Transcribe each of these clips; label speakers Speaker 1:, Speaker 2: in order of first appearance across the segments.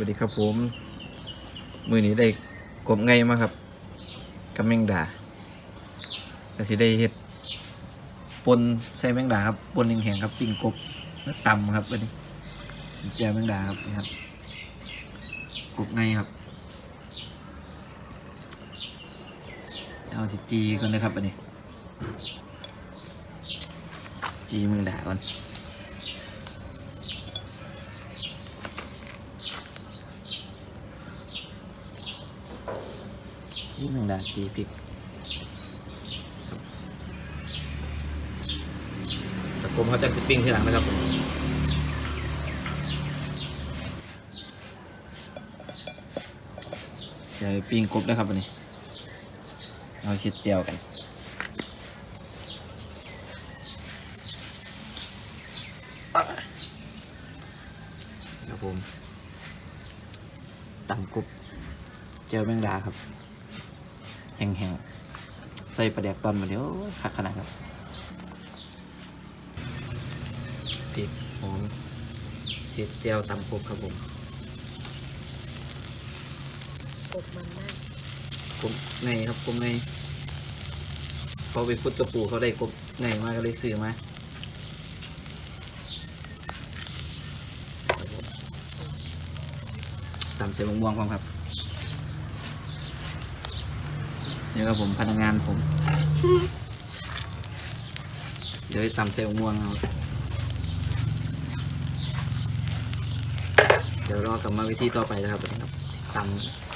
Speaker 1: วัสดีครับผม มือนี้ได้กบไงมาครับกับแมงดาก็สิได้เฮ็ดปนใส่แมงดาครับปนแห้งๆครับปิ้งกบแล้วตำครับวันนี้เจียวแมงดาครับนี่ครับกบไงครับเอาสิจีก่อนนะครับอันนี้จีแมงดาก่อน จีแมงดาจีพริกตะกรมเขาจะสปริงทีหลังนะครับผมจะไปปิ้งกบนะครับวันนี้เราชิดเจียวกันครับผมตำกบเจียวแมงดาครับ แห้งๆ ใส่ปลาแดกตอนมาเดี๋ยวคักขนาดครับติดหอมเสียบเจียวตำกบครับผม
Speaker 2: กบมันมาก
Speaker 1: กบในครับกบในพอไปพุดกระปูเขาได้กบในมาก็เลยซื้อมาครับผมตำใส่มะม่วงพร้อมครับ นี่ครับผมพนักงานผม เดี๋ยวให้ตำเซลมะม่วงเอาเดี๋ยวรอกลับมาวิธีต่อไปนะครับนะครับตำ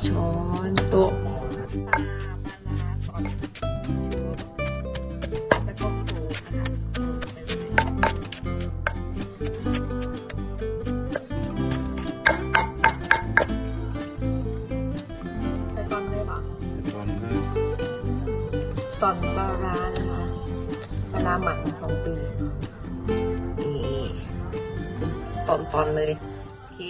Speaker 2: ปเลยใส่ตอนเลยปะ
Speaker 3: ตอน
Speaker 2: ปลาร้านะคะปลาร้าหมักสองปีนี่ตอนตอนเลยโอเค